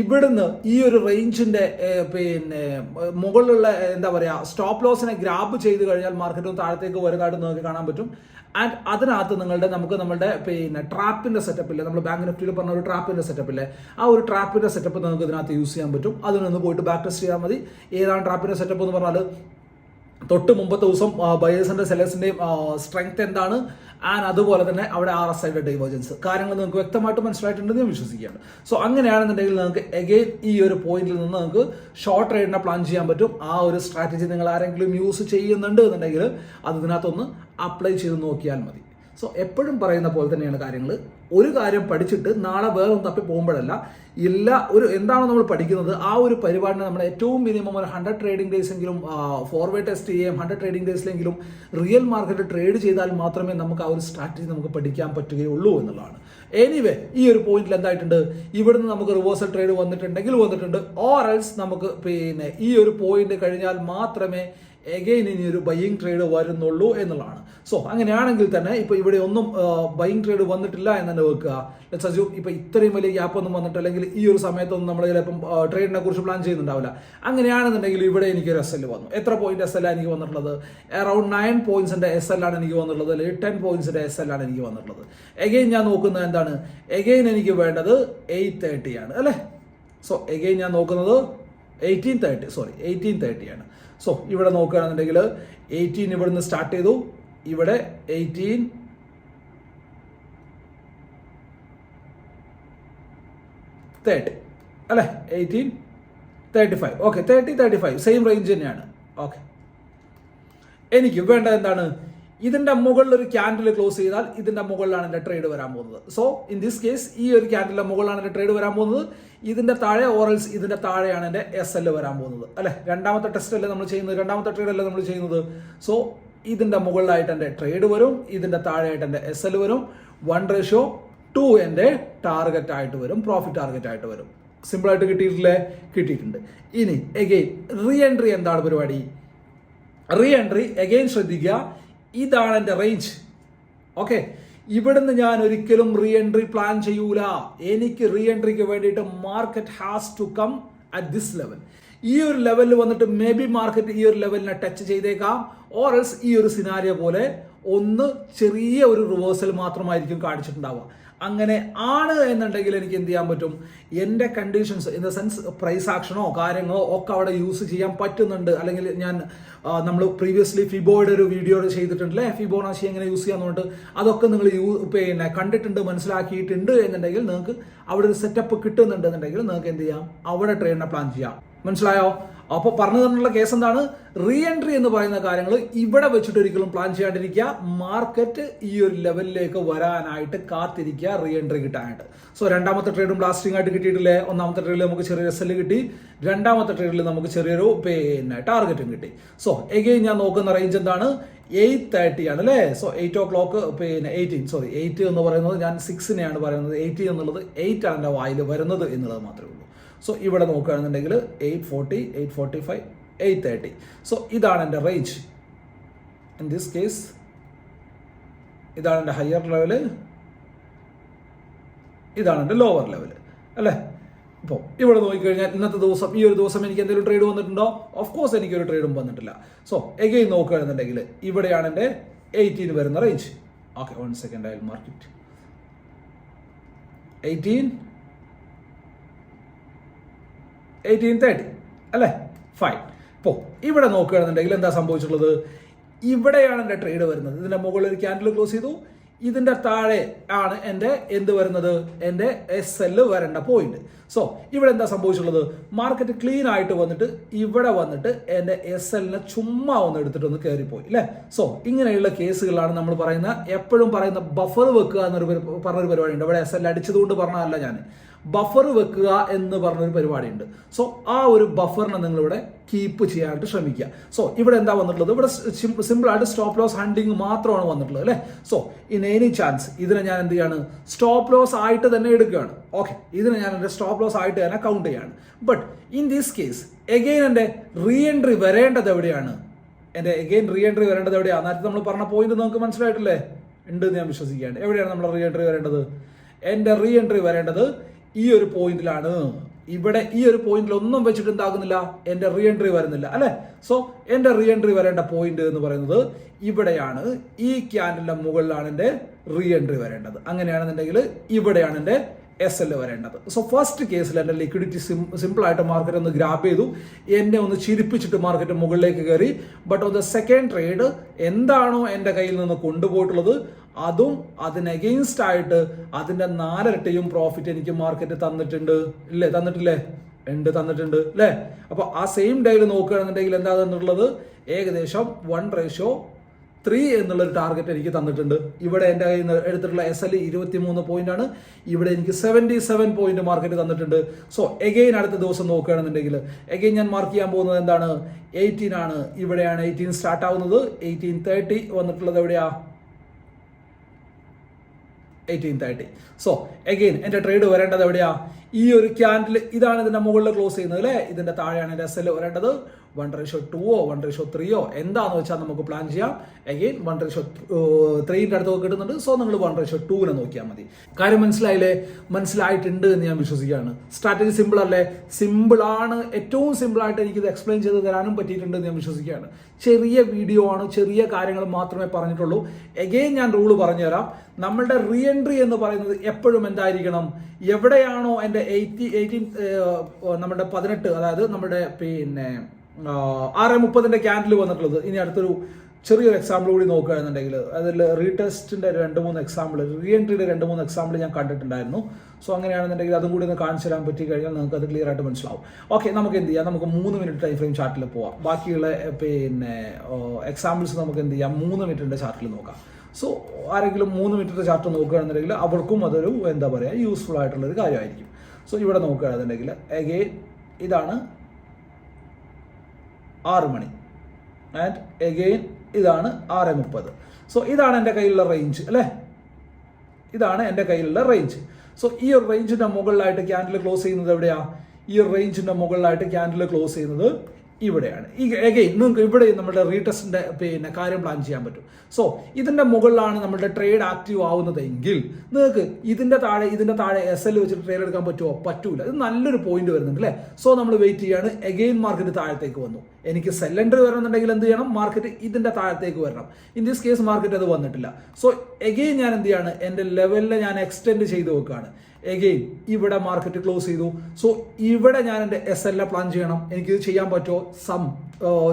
ഇവിടുന്ന് ഈ ഒരു റേഞ്ചിന്റെ പിന്നെ മുകളിലുള്ള എന്താ പറയുക സ്റ്റോപ്പ് ലോസിനെ ഗ്രാബ് ചെയ്ത് കഴിഞ്ഞാൽ മാർക്കറ്റും താഴത്തേക്ക് വരുന്നതായിട്ട് നിങ്ങൾക്ക് കാണാൻ പറ്റും. ആൻഡ് അതിനകത്ത് നിങ്ങളുടെ നമുക്ക് നമ്മുടെ പിന്നെ ട്രാപ്പിന്റെ സെറ്റപ്പ് ഇല്ലേ? നമ്മൾ ബാങ്ക് നിഫ്റ്റിയിൽ പറഞ്ഞ ഒരു ട്രാപ്പിന്റെ സെറ്റപ്പ് ഇല്ലേ? ആ ഒരു ട്രാപ്പിന്റെ സെറ്റപ്പ് നിങ്ങൾക്ക് ഇതിനകത്ത് യൂസ് ചെയ്യാൻ പറ്റും. അതിനൊന്ന് പോയിട്ട് ബാക്ക് ടെസ്റ്റ് ചെയ്താൽ മതി. ഏതാണ് ട്രാപ്പിന്റെ സെറ്റപ്പ് എന്ന് പറഞ്ഞാൽ തൊട്ട് മുമ്പത്തെ ദിവസം ബയേഴ്സിന്റെ സെല്ലേഴ്സിന്റെയും സ്ട്രെങ്ത് എന്താണ്? ആൻഡ് അതുപോലെ തന്നെ അവിടെ ആർ എസ് ഐയുടെ ഡൈവേർജൻസ് കാര്യങ്ങൾ നിങ്ങൾക്ക് വ്യക്തമായിട്ട് മനസ്സിലായിട്ടുണ്ടെന്ന് ഞാൻ വിശ്വസിക്കുകയാണ്. സോ അങ്ങനെയാണെന്നുണ്ടെങ്കിൽ നിങ്ങൾക്ക് എഗെയിൻ ഈ ഒരു പോയിന്റിൽ നിന്ന് നിങ്ങൾക്ക് ഷോർട്ട് റൈഡിനെ പ്ലാൻ ചെയ്യാൻ പറ്റും. ആ ഒരു സ്ട്രാറ്റജി നിങ്ങൾ ആരെങ്കിലും യൂസ് ചെയ്യുന്നുണ്ട് എന്നുണ്ടെങ്കിൽ അത് ഇതിനകത്തൊന്ന് അപ്ലൈ ചെയ്ത് നോക്കിയാൽ മതി. സോ എപ്പോഴും പറയുന്ന പോലെ തന്നെയാണ് കാര്യങ്ങൾ ഒരു കാര്യം പഠിച്ചിട്ട് നാളെ വേറെ ഒന്ന് തപ്പി പോകുമ്പോഴല്ല എല്ലാ ഒരു എന്താണ് നമ്മൾ പഠിക്കുന്നത് ആ ഒരു പരിപാടിനെ നമ്മൾ ഏറ്റവും മിനിമം ഒരു ഹൺഡ്രഡ് ട്രേഡിംഗ് ഡേയ്സ് എങ്കിലും ഫോർവേഡ് ടെസ്റ്റ് ചെയ്യാം ഹൺഡ്രഡ് ട്രേഡിംഗ് ഡേയ്സിലെങ്കിലും റിയൽ മാർക്കറ്റ് ട്രേഡ് ചെയ്താൽ മാത്രമേ നമുക്ക് ആ ഒരു സ്ട്രാറ്റജി നമുക്ക് പഠിക്കാൻ പറ്റുകയുള്ളൂ എന്നുള്ളതാണ്. എനിവേ ഈ ഒരു പോയിന്റിൽ എന്തായിട്ടുണ്ട്? ഇവിടുന്ന് നമുക്ക് റിവേഴ്സൽ ട്രേഡ് വന്നിട്ടുണ്ടെങ്കിൽ വന്നിട്ടുണ്ട്. ഓർ എൽസ് നമുക്ക് പിന്നെ ഈ ഒരു പോയിന്റ് കഴിഞ്ഞാൽ മാത്രമേ എഗെയിൻ ഇനി ഒരു ബയ്യിങ് ട്രേഡ് വരുന്നുള്ളൂ എന്നുള്ളതാണ്. സോ അങ്ങനെയാണെങ്കിൽ തന്നെ ഇപ്പൊ ഇവിടെ ഒന്നും ബയ്യിങ് ട്രേഡ് വന്നിട്ടില്ല എന്ന് തന്നെ വെക്കുക. ലെറ്റ്സ് അസ്യൂം ഇപ്പൊ ഇത്രയും വലിയ ഗ്യാപ്പ് ഒന്നും വന്നിട്ട് അല്ലെങ്കിൽ ഈ ഒരു സമയത്തൊന്നും നമ്മൾ ചിലപ്പം ട്രേഡിനെ കുറിച്ച് പ്ലാൻ ചെയ്യുന്നുണ്ടാവില്ല. അങ്ങനെയാണെന്നുണ്ടെങ്കിൽ ഇവിടെ എനിക്ക് ഒരു എസ് എൽ വന്നു. എത്ര പോയിന്റ് എസ് എൽ എനിക്ക് വന്നിട്ടുള്ളത്? അറൌണ്ട് നയൻ പോയിന്റ്സിന്റെ എസ് എൽ ആണ് എനിക്ക് വന്നിട്ടുള്ളത്. അല്ലെങ്കിൽ ടെൻ പോയിന്റ്സിന്റെ എസ് എൽ ആണ് എനിക്ക് വന്നിട്ടുള്ളത്. എഗെയിൻ ഞാൻ നോക്കുന്നത് എന്താണ്? എഗെയിൻ എനിക്ക് വേണ്ടത് എയ്റ്റ് തേർട്ടി ആണ് അല്ലേ? സോ എഗെയിൻ ഞാൻ നോക്കുന്നത് എയ്റ്റീൻ തേർട്ടി സോറി എയ്റ്റീൻ തേർട്ടിയാണ് സോ ഇവിടെ നോക്കുകയാണെന്നുണ്ടെങ്കിൽ എയ്റ്റീൻ ഇവിടുന്ന് സ്റ്റാർട്ട് ചെയ്തു. ഇവിടെ എയ്റ്റീൻ തേർട്ടി അല്ലേ? Eighteen thirty five okay thirty thirty five same range തന്നെയാണ്. ഓക്കെ എനിക്ക് വേണ്ട എന്താണ്? ഇതിന്റെ മുകളിൽ ഒരു ക്യാൻഡിൽ ക്ലോസ് ചെയ്താൽ ഇതിന്റെ മുകളിലാണ് എന്റെ ട്രേഡ് വരാൻ പോകുന്നത്. സോ ഇൻ ദിസ് കേസ് ഈ ഒരു ക്യാൻഡിലെ മുകളിലാണ് എന്റെ ട്രേഡ് വരാൻ പോകുന്നത്. ഇതിന്റെ താഴെ ഓറൽസ് ഇതിന്റെ താഴെയാണ് എന്റെ എസ് എൽ വരാൻ പോകുന്നത്. അല്ലെ? രണ്ടാമത്തെ ടെസ്റ്റ് അല്ലേ നമ്മൾ ചെയ്യുന്നത്? രണ്ടാമത്തെ ട്രേഡ് അല്ലേ നമ്മൾ ചെയ്യുന്നത്? സോ ഇതിന്റെ മുകളിലായിട്ട് എന്റെ ട്രേഡ് വരും ഇതിന്റെ താഴെയായിട്ട് എന്റെ എസ് എൽ വരും വൺ റേഷ്യോ ടു എന്റെ ടാർഗറ്റ് ആയിട്ട് വരും പ്രോഫിറ്റ് ടാർഗറ്റ് ആയിട്ട് വരും. സിമ്പിൾ ആയിട്ട് കിട്ടിയിട്ടില്ലേ? കിട്ടിയിട്ടുണ്ട്. ഇനി എഗെയിൻ റീ എൻട്രി എന്താണ് പരിപാടി? റീ എൻട്രി എഗെയിൻ ശ്രദ്ധിക്കുക. ഇതാണ് എന്റെ റേഞ്ച് ഓക്കെ ഇവിടുന്ന് ഞാൻ ഒരിക്കലും റീ എൻട്രി പ്ലാൻ ചെയ്യൂല. എനിക്ക് റീ എൻട്രിക്ക് വേണ്ടിയിട്ട് market has to come at this level ഈ ഒരു ലെവലിൽ വന്നിട്ട് മേ ബി മാർക്കറ്റ് ഈ ഒരു ലെവലിനെ ടച്ച് ചെയ്തേക്കാം. ഓർ എൽസ് ഈ ഒരു സിനാരിയോ പോലെ ഒന്ന് ചെറിയ ഒരു റിവേഴ്സൽ മാത്രമായിരിക്കും കാണിച്ചിട്ടുണ്ടാവുക. അങ്ങനെ ആണ് എന്നുണ്ടെങ്കിൽ എനിക്ക് എന്ത് ചെയ്യാൻ പറ്റും? എന്റെ conditions in the sense price ആക്ഷനോ കാര്യങ്ങളോ ഒക്കെ അവിടെ യൂസ് ചെയ്യാൻ പറ്റുന്നുണ്ട്. അല്ലെങ്കിൽ ഞാൻ നമ്മൾ പ്രീവിയസ്ലി ഫിബോയുടെ ഒരു വീഡിയോ ചെയ്തിട്ടുണ്ട് അല്ലേ ഫിബോണാശി എങ്ങനെ യൂസ് ചെയ്യാന്ന് പറഞ്ഞിട്ട് അതൊക്കെ നിങ്ങൾ യൂ പിന്നെ കണ്ടിട്ടുണ്ട് മനസ്സിലാക്കിയിട്ടുണ്ട് എന്നുണ്ടെങ്കിൽ നിങ്ങൾക്ക് അവിടെ ഒരു സെറ്റപ്പ് കിട്ടുന്നുണ്ടെന്നുണ്ടെങ്കിൽ നിങ്ങൾക്ക് എന്ത് ചെയ്യാം? അവിടെ ട്രെയിനിനെ പ്ലാൻ ചെയ്യാം. മനസ്സിലായോ? അപ്പോൾ പറഞ്ഞു തന്നിട്ടുള്ള കേസ് എന്താണ്? റീ എൻട്രി എന്ന് പറയുന്ന കാര്യങ്ങൾ ഇവിടെ വെച്ചിട്ട് ഒരിക്കലും പ്ലാൻ ചെയ്യാണ്ടിരിക്കുക. മാർക്കറ്റ് ഈ ഒരു ലെവലിലേക്ക് വരാനായിട്ട് കാത്തിരിക്കുക റീ എൻട്രി കിട്ടാനായിട്ട്. സോ രണ്ടാമത്തെ ട്രേഡും ബ്ലാസ്റ്റിംഗ് ആയിട്ട് കിട്ടിയിട്ടില്ലേ? ഒന്നാമത്തെ ട്രേഡിൽ നമുക്ക് ചെറിയ എസ് കിട്ടി. രണ്ടാമത്തെ ട്രേഡിൽ നമുക്ക് ചെറിയൊരു പിന്നെ ടാർഗറ്റും കിട്ടി. സോ എഗെയിൻ ഞാൻ നോക്കുന്ന റേഞ്ച് എന്താണ്? എയ്റ്റ് തേർട്ടി ആണ് അല്ലേ? സോ എയ്റ്റ് ഓ ക്ലോക്ക് പിന്നെ എയ്റ്റീൻ സോറി എയ്റ്റ് എന്ന് പറയുന്നത് ഞാൻ സിക്സിനെയാണ് പറയുന്നത്. എയ്റ്റി എന്നുള്ളത് എയ്റ്റ് ആണ് എന്റെ വായിൽ വരുന്നത് എന്നുള്ളത് മാത്രമേ ഉള്ളൂ. സോ ഇവിടെ നോക്കുകയാണെന്നുണ്ടെങ്കിൽ eight forty eight forty five eight thirty so ഇതാണ് എന്റെ റേഞ്ച് ഇൻ ദിസ് കേസ് ഇതാണ് എന്റെ ഹയർ ലെവൽ ഇതാണ് എന്റെ ലോവർ ലെവൽ അല്ലേ? ഇപ്പോൾ ഇവിടെ നോക്കിക്കഴിഞ്ഞാൽ ഇന്നത്തെ ദിവസം ഈ ഒരു ദിവസം എനിക്ക് എന്തെങ്കിലും ട്രേഡ് വന്നിട്ടുണ്ടോ? ഓഫ് കോഴ്സ് എനിക്കൊരു ട്രേഡും വന്നിട്ടില്ല. സോ എഗെയിൻ നോക്കുകയാണെന്നുണ്ടെങ്കിൽ ഇവിടെയാണ് എന്റെ എയ്റ്റീൻ വരുന്ന range okay one second I market eighteen eighteen thirty അല്ലേ? ഫൈൻ ഇപ്പോൾ ഇവിടെ നോക്കുകയാണെന്നുണ്ടെങ്കിൽ എന്താ സംഭവിച്ചിട്ടുള്ളത്? ഇവിടെയാണ് എന്റെ ട്രേഡ് വരുന്നത്. ഇതിന്റെ മുകളിൽ ഒരു ക്യാൻഡിൽ ക്ലോസ് ചെയ്തു. ഇതിന്റെ താഴെ ആണ് എന്റെ എന്ത് വരുന്നത്? എന്റെ എസ് എൽ വരേണ്ട പോയിന്റ് സോ ഇവിടെ എന്താ സംഭവിച്ചിട്ടുള്ളത്? മാർക്കറ്റ് ക്ലീൻ ആയിട്ട് വന്നിട്ട് ഇവിടെ വന്നിട്ട് എന്റെ എസ് എല്ലിനെ ചുമ്മാ ഒന്ന് എടുത്തിട്ട് ഒന്ന് കയറിപ്പോയി അല്ലേ? സോ ഇങ്ങനെയുള്ള കേസുകളാണ് നമ്മൾ പറയുന്ന എപ്പോഴും പറയുന്ന ബഫർ വെക്കുക എന്നൊരു പറഞ്ഞൊരു പരിപാടിയുണ്ട്. ഇവിടെ എസ് എൽ അടിച്ചതുകൊണ്ട് പറഞ്ഞതല്ല ഞാൻ. ബഫർ വെക്കുക എന്ന് പറഞ്ഞൊരു പരിപാടിയുണ്ട്. സോ ആ ഒരു ബഫറിനെ നിങ്ങളിവിടെ കീപ്പ് ചെയ്യാനായിട്ട് ശ്രമിക്കുക. സോ ഇവിടെ എന്താ വന്നിട്ടുള്ളത്? ഇവിടെ സിമ്പിൾ ആയിട്ട് സ്റ്റോപ്പ് ലോസ് ഹണ്ടിങ് മാത്രമാണ് വന്നിട്ടുള്ളത് അല്ലേ? സോ ഇൻ എനി ചാൻസ് ഇതിനെ ഞാൻ എന്ത് ചെയ്യാണ്? സ്റ്റോപ്പ് ലോസ് ആയിട്ട് തന്നെ എടുക്കുകയാണ്. ഓക്കെ ഇതിനെ ഞാൻ എന്റെ സ്റ്റോപ്പ് ലോസ് ആയിട്ട് തന്നെ കൗണ്ട് ചെയ്യാണ്. But in this case again എന്റെ റീ എൻട്രി വരേണ്ടത് എവിടെയാണ്? എന്റെ എഗെയിൻ റീ എൻട്രി വരേണ്ടത് എവിടെയാണ്? നേരത്തെ നമ്മൾ പറഞ്ഞ പോയിന്റ് നമുക്ക് മനസ്സിലായിട്ടില്ലേ? ഉണ്ട് എന്ന് ഞാൻ വിശ്വസിക്കുകയാണ്. എവിടെയാണ് നമ്മൾ റീ എൻട്രി വരേണ്ടത്? എന്റെ റീ എൻട്രി വരേണ്ടത് ഈ ഒരു പോയിന്റിലാണ്. ഇവിടെ ഈ ഒരു പോയിന്റിൽ ഒന്നും വെച്ചിട്ട് എന്താകുന്നില്ല എന്റെ റീ എൻട്രി വരുന്നില്ല അല്ലെ? സോ എന്റെ റീ എൻട്രി വരേണ്ട പോയിന്റ് എന്ന് പറയുന്നത് ഇവിടെയാണ്. ഈ ക്യാൻഡലിന്റെ മുകളിലാണ് എന്റെ റീ എൻട്രി വരേണ്ടത്. അങ്ങനെയാണെന്നുണ്ടെങ്കിൽ ഇവിടെയാണ് എന്റെ എസ് എൽ വരേണ്ടത്. സോ ഫസ്റ്റ് കേസിൽ എന്റെ ലിക്വിഡിറ്റി സിമ്പിൾ ആയിട്ട് മാർക്കറ്റ് ഒന്ന് ഗ്രാപ്പ് ചെയ്തു. എന്നെ ഒന്ന് ചിരിപ്പിച്ചിട്ട് മാർക്കറ്റ് മുകളിലേക്ക് കയറി. But on the second trade എന്താണോ എന്റെ കയ്യിൽ നിന്ന് കൊണ്ടുപോയിട്ടുള്ളത് അതും അതിന് അഗെയിൻസ്റ്റ് ആയിട്ട് അതിന്റെ നാലിരട്ടിയും പ്രോഫിറ്റ് എനിക്ക് മാർക്കറ്റ് തന്നിട്ടുണ്ട്. ഇല്ലേ? തന്നിട്ടില്ലേ? ഉണ്ട് തന്നിട്ടുണ്ട്. അല്ലേ അപ്പൊ ആ സെയിം ഡേയിൽ നോക്കുകയാണെന്നുണ്ടെങ്കിൽ എന്താ തന്നിട്ടുള്ളത്? ഏകദേശം വൺ റേഷ്യോ ത്രീ എന്നുള്ളൊരു ടാർഗറ്റ് എനിക്ക് തന്നിട്ടുണ്ട്. ഇവിടെ എന്റെ കയ്യിൽ നിന്ന് എടുത്തിട്ടുള്ള എസ് എൽ ഇരുപത്തി മൂന്ന് പോയിന്റ് ആണ്. ഇവിടെ എനിക്ക് സെവന്റി സെവൻ പോയിന്റ് മാർക്കറ്റ് തന്നിട്ടുണ്ട്. സോ എഗെയിൻ അടുത്ത ദിവസം നോക്കുകയാണെന്നുണ്ടെങ്കിൽ എഗെയിൻ ഞാൻ മാർക്ക് ചെയ്യാൻ പോകുന്നത് എന്താണ്? എയ്റ്റീൻ ആണ്. ഇവിടെയാണ് എയ്റ്റീൻ സ്റ്റാർട്ട് ആവുന്നത്. എയ്റ്റീൻ തേർട്ടി വന്നിട്ടുള്ളത് എവിടെയാ? എയ്റ്റീൻ തേർട്ടി സോ എഗെയിൻ എന്റെ ട്രേഡ് വരേണ്ടത് എവിടെയാ? ഈ ഒരു ക്യാൻഡിൽ ഇതാണ് ഇതിന്റെ മുകളിൽ ക്ലോസ് ചെയ്യുന്നത് അല്ലേ? ഇതിന്റെ താഴെയാണ് എന്റെ എസ് എൽ വരേണ്ടത്. വൺ റേഷ്യോ ടുവോ വൺ റേഷ്യോ ത്രീയോ എന്താണെന്ന് വെച്ചാൽ നമുക്ക് പ്ലാൻ ചെയ്യാം. അഗെയിൻ വൺ റേഷ്യോ ത്രീന്റെ അടുത്തൊക്കെ കിട്ടുന്നുണ്ട്. സോ നിങ്ങൾ വൺ റേഷ്യോ ടൂവിനെ നോക്കിയാൽ മതി. കാര്യം മനസ്സിലായില്ലേ? മനസ്സിലായിട്ടുണ്ട് എന്ന് ഞാൻ വിശ്വസിക്കുകയാണ്. സ്ട്രാറ്റജി സിമ്പിൾ അല്ലേ? സിമ്പിൾ ആണ്. ഏറ്റവും സിമ്പിൾ ആയിട്ട് എനിക്കിത് എക്സ്പ്ലെയിൻ ചെയ്ത് തരാനും പറ്റിയിട്ടുണ്ട് എന്ന് ഞാൻ വിശ്വസിക്കുകയാണ്. ചെറിയ വീഡിയോ ആണ് ചെറിയ കാര്യങ്ങൾ മാത്രമേ പറഞ്ഞിട്ടുള്ളൂ. എഗെയിൻ ഞാൻ റൂൾ പറഞ്ഞുതരാം. നമ്മളുടെ റീ എൻട്രി എന്ന് പറയുന്നത് എപ്പോഴും എന്തായിരിക്കണം? എവിടെയാണോ എന്റെ എയ്റ്റി എയ്റ്റീൻ നമ്മുടെ പതിനെട്ട് അതായത് നമ്മുടെ പിന്നെ ആറ് മുപ്പതിന്റെ ക്യാൻഡിൽ വന്നിട്ടുള്ളത്. ഇനി അടുത്തൊരു ചെറിയൊരു എക്സാമ്പിൾ കൂടി നോക്കുകയാണെന്നുണ്ടെങ്കിൽ അതിൽ റീടെസ്റ്റിന്റെ രണ്ട് മൂന്ന് എക്സാമ്പിൾ റീ എൻട്രിയുടെ രണ്ട് മൂന്ന് എക്സാമ്പിൾ ഞാൻ കണ്ടിട്ടുണ്ടായിരുന്നു. സോ അങ്ങനെയാണെന്നുണ്ടെങ്കിൽ അതും കൂടി ഒന്ന് കാണിച്ചു തരാൻ പറ്റി കഴിഞ്ഞാൽ നിങ്ങൾക്ക് അത് ക്ലിയർ ആയിട്ട് മനസ്സിലാവും. ഓക്കെ നമുക്ക് എന്ത് ചെയ്യാം? നമുക്ക് മൂന്ന് മിനിറ്റ് ടൈം ഫ്രെയിം ചാർട്ടിൽ പോവാം. ബാക്കിയുള്ള പിന്നെ എക്സാമ്പിൾസ് നമുക്ക് എന്ത് ചെയ്യാം? മൂന്ന് മിനിറ്റിന്റെ ചാർട്ടിൽ നോക്കാം. സോ ആരെങ്കിലും മൂന്ന് മിനിറ്റിന്റെ ചാർട്ട് നോക്കുകയാണെന്നുണ്ടെങ്കിൽ അവർക്കും അതൊരു എന്താ പറയുക യൂസ്ഫുൾ ആയിട്ടുള്ളൊരു കാര്യമായിരിക്കും. സോ ഇവിടെ നോക്കുകയാണെന്നുണ്ടെങ്കിൽ എഗെയിൻ ഇതാണ് ആറ് മണി. ആൻഡ് എഗെയിൻ ഇതാണ് ആറ് മുപ്പത്. സോ ഇതാണ് എന്റെ കയ്യിലുള്ള റേഞ്ച് അല്ലേ? ഇതാണ് എന്റെ കയ്യിലുള്ള റേഞ്ച് സോ ഈ ഒരു റേഞ്ചിന്റെ മുകളിലായിട്ട് ക്യാൻഡിൽ ക്ലോസ് ചെയ്യുന്നത് എവിടെയാണ് ഈ റേഞ്ചിന്റെ മുകളിലായിട്ട് ക്യാൻഡിൽ ക്ലോസ് ചെയ്യുന്നത് ഇവിടെയാണ്. ഈ എഗെയിൻ നിങ്ങൾക്ക് ഇവിടെ നമ്മുടെ റീടെസ്റ്റിന്റെ പിന്നെ കാര്യം പ്ലാൻ ചെയ്യാൻ പറ്റും. സോ ഇതിന്റെ മുകളിലാണ് നമ്മുടെ ട്രേഡ് ആക്റ്റീവ് ആവുന്നതെങ്കിൽ നിങ്ങൾക്ക് ഇതിന്റെ താഴെ ഇതിന്റെ താഴെ എസ് എൽ വെച്ചിട്ട് ട്രേഡ് എടുക്കാൻ പറ്റുമോ പറ്റൂല. ഇത് നല്ലൊരു പോയിന്റ് വരുന്നുണ്ട് അല്ലേ? സോ നമ്മൾ വെയിറ്റ് ചെയ്യാണ്. എഗെയിൻ മാർക്കറ്റ് താഴത്തേക്ക് വന്നു. എനിക്ക് സെല്ലൻഡർ വരണമെന്നുണ്ടെങ്കിൽ എന്ത് ചെയ്യണം? മാർക്കറ്റ് ഇതിന്റെ താഴത്തേക്ക് വരണം. ഇൻ ദിസ് കേസ് മാർക്കറ്റ് അത് വന്നിട്ടില്ല. സോ എഗെയിൻ ഞാൻ എന്ത് ചെയ്യാണ്? എന്റെ ലെവലിൽ ഞാൻ എക്സ്റ്റെൻഡ് ചെയ്ത് വെക്കുകയാണ്. എഗെയിൻ ഇവിടെ മാർക്കറ്റ് ക്ലോസ് ചെയ്തു. സോ ഇവിടെ ഞാൻ എന്റെ എസ് എൽ എ പ്ലാൻ ചെയ്യണം. എനിക്കിത് ചെയ്യാൻ പറ്റുമോ? സം